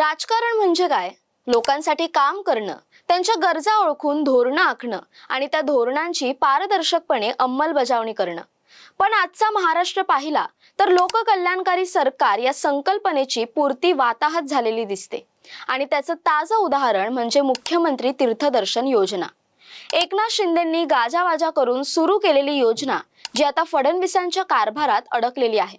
राजकारण म्हणजे काय? लोकांसाठी काम करणं त्यांच्या गरजा ओळखून धोरणं आखणं आणि त्या धोरणांची पारदर्शकपणे अंमलबजावणी करणं. पण आजचा महाराष्ट्र पाहिला तर लोककल्याणकारी सरकार या संकल्पनेची पूर्ती वाताहत झालेली दिसते. आणि त्याचं ताजं उदाहरण म्हणजे मुख्यमंत्री तीर्थदर्शन योजना. एकनाथ शिंदेंनी गाजावाजा करून सुरू केलेली योजना जी आता फडणवीसांच्या कारभारात अडकलेली आहे.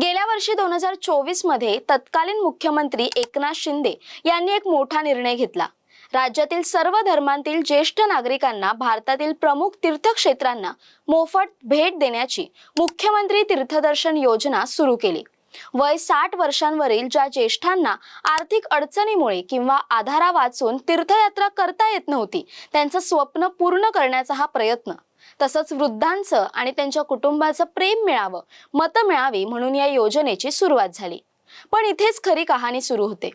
गेल्या वर्षी दोन हजार चोवीसमध्ये तत्कालीन मुख्यमंत्री एकनाथ शिंदे यांनी एक मोठा निर्णय घेतला. राज्यातील सर्व धर्मांतील ज्येष्ठ नागरिकांना भारतातील प्रमुख तीर्थक्षेत्रांना मोफत भेट देण्याची मुख्यमंत्री तीर्थदर्शन योजना सुरू केली. वय साठ वर्षांवरील ज्या ज्येष्ठांना आर्थिक अडचणीमुळे किंवा आधारा वाचून तीर्थयात्रा करता येत नव्हती त्यांचं स्वप्न पूर्ण करण्याचा हा प्रयत्न तसंच वृद्धांचं आणि त्यांच्या कुटुंबाचं प्रेम मिळावं मतं मिळावी म्हणून या योजनेची सुरुवात झाली. पण इथेच खरी कहाणी सुरू होते.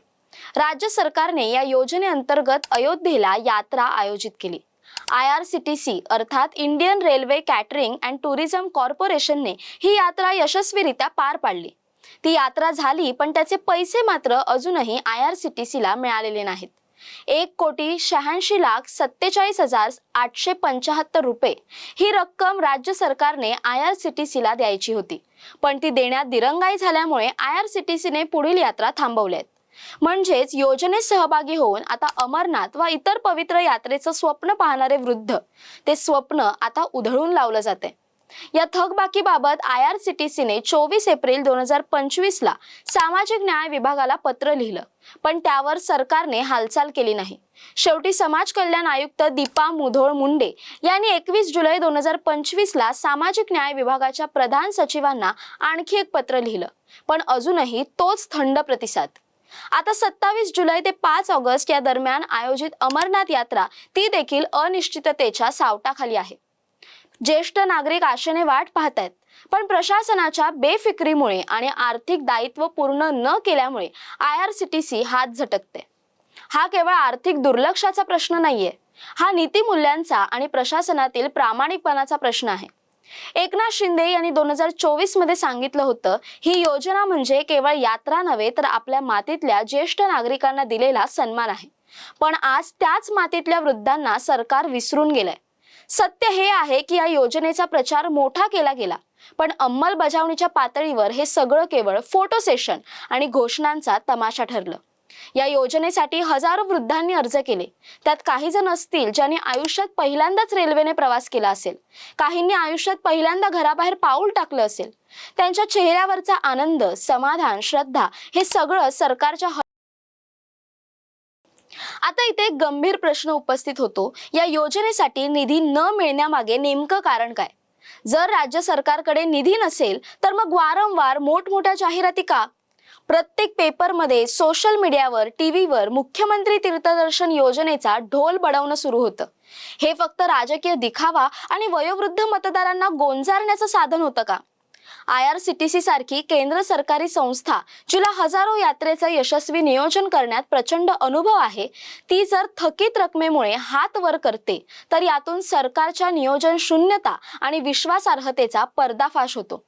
राज्य सरकारने या योजनेअंतर्गत अयोध्येला यात्रा आयोजित केली. I R C T C अर्थात Indian railway catering and tourism कॉर्पोरेशनने ही यात्रा यशस्वीरित्या पार पाडली. ती यात्रा झाली पण त्याचे पैसे मात्र अजूनही आय आर सी टी सीला मिळालेले नाहीत. एक कोटी शहाऐंशी लाख सत्तेचाळीस हजार आठशे पंचाहत्तर रुपये ही रक्कम राज्य सरकारने आय आर सी टी सीला द्यायची होती. पण ती देण्यात दिरंगाई झाल्यामुळे आय आर सी टी सीने पुढील यात्रा थांबवल्यात. म्हणजेच योजनेत सहभागी होऊन आता अमरनाथ व इतर पवित्र यात्रेचं स्वप्न पाहणारे वृद्ध ते स्वप्न आता उधळून लावलं जाते या थकबाकीबाबत आय आर सी टी सीने चोवीस एप्रिल दोन हजार पंचवीस ला सामाजिक न्याय विभागाला पत्र लिहिलं. पण त्यावर सरकारने हालचाल केली नाही. शेवटी समाज कल्याण आयुक्त दीपा मुधोळ मुंडे यांनी एकवीस जुलै दोन हजार पंचवीसला सामाजिक न्याय विभागाच्या प्रधान सचिवांना आणखी एक पत्र लिहिलं. पण अजूनही तोच थंड प्रतिसाद. आता सत्तावीस जुलै ते पाच ऑगस्ट या दरम्यान आयोजित अमरनाथ यात्रा ती देखील अनिश्चिततेच्या सावटाखाली आहे. ज्येष्ठ नागरिक आशेने वाट पाहत आहेत. पण प्रशासनाच्या बेफिक्रीमुळे आणि आर्थिक दायित्व पूर्ण न केल्यामुळे I R C T C हात झटकते. हा केवळ आर्थिक दुर्लक्षाचा प्रश्न नाहीये. हा नीतिमूल्यांचा आणि प्रशासनातील प्रामाणिकपणाचा प्रश्न आहे. एकनाथ शिंदे यांनी दोन हजार चोवीसमध्ये सांगितलं होतं ही योजना म्हणजे केवळ यात्रा नव्हे तर आपल्या मातीतल्या ज्येष्ठ नागरिकांना दिलेला सन्मान आहे. पण आज त्याच मातीतल्या वृद्धांना सरकार विसरून गेलंय. सत्य हे आहे की या योजनेचा प्रचार मोठा केला गेला. पण अंमलबजावणीच्या पातळीवर हे सगळं केवळ फोटो सेशन आणि घोषणांचा तमाशा ठरलं. या योजनेसाठी हजारो वृद्धांनी अर्ज केले. त्यात काही जण असतील ज्यांनी आयुष्यात पहिल्यांदाच रेल्वेने प्रवास केला असेल. काहींनी आयुष्यात पहिल्यांदा घराबाहेर पाऊल टाकलं असेल. त्यांच्या चेहऱ्यावरचा आनंद समाधान श्रद्धा हे सगळं सरकारच्या आता इथे एक गंभीर प्रश्न उपस्थित होतो. या योजनेसाठी निधी न मिळण्यामागे नेमकं कारण काय? जर राज्य सरकारकडे निधी नसेल तर मग वारंवार मोठमोठ्या जाहिराती का? प्रत्येक पेपरमध्ये सोशल मीडियावर टीव्हीवर मुख्यमंत्री तीर्थदर्शन योजनेचा ढोल बडवणं सुरू होतं. हे फक्त राजकीय दिखावा आणि वयोवृद्ध मतदारांना गोंजारण्याचं साधन होतं का? I R C T C सारखी केंद्र सरकारी संस्था जिला हजारो यात्रेचं यशस्वी नियोजन करण्यात प्रचंड अनुभव आहे ती जर थकीत रकमेमुळे हात वर करते तर यातून सरकारच्या नियोजन शून्यता आणि विश्वासार्हतेचा पर्दाफाश होतो.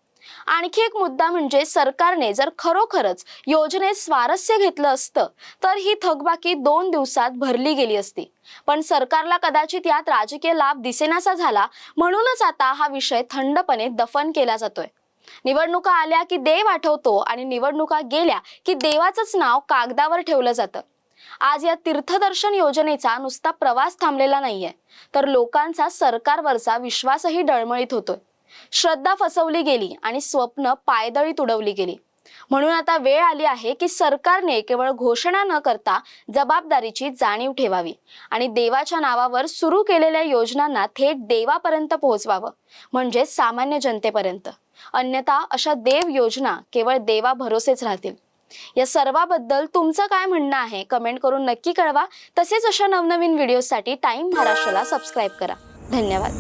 आणखी एक मुद्दा म्हणजे सरकारने जर खरोखरच योजनेत स्वारस्य घेतलं असतं तर ही थकबाकी दोन दिवसात भरली गेली असती. पण सरकारला कदाचित यात राजकीय लाभ दिसेनासा झाला म्हणूनच आता हा विषय थंडपणे दफन केला जातोय. निवडणुका आल्या की देव आठवतो आणि निवडणुका गेल्या की देवाचंच नाव कागदावर ठेवलं जातं. आज या तीर्थदर्शन योजनेचा नुसता प्रवास थांबलेला नाहीये तर लोकांचा सरकारवरचा विश्वासही डळमळीत होतोय. श्रद्धा फसवली गेली आणि स्वप्न पायदळीत उडवली गेली. म्हणून आता वेळ आली आहे की सरकारने केवळ घोषणा न करता जबाबदारीची जाणीव ठेवावी आणि देवाच्या नावावर सुरू केलेल्या योजनांना थेट देवापर्यंत पोहोचवावं म्हणजे सामान्य जनतेपर्यंत. अन्यथा अशा देव योजना केवळ देवा भरोसेच राहतील. या सर्वाबद्दल तुमचं काय म्हणणं आहे कमेंट करून नक्की कळवा. तसेच अशा नवनवीन व्हिडिओसाठी टाइम महाराष्ट्राला सबस्क्राईब करा. धन्यवाद.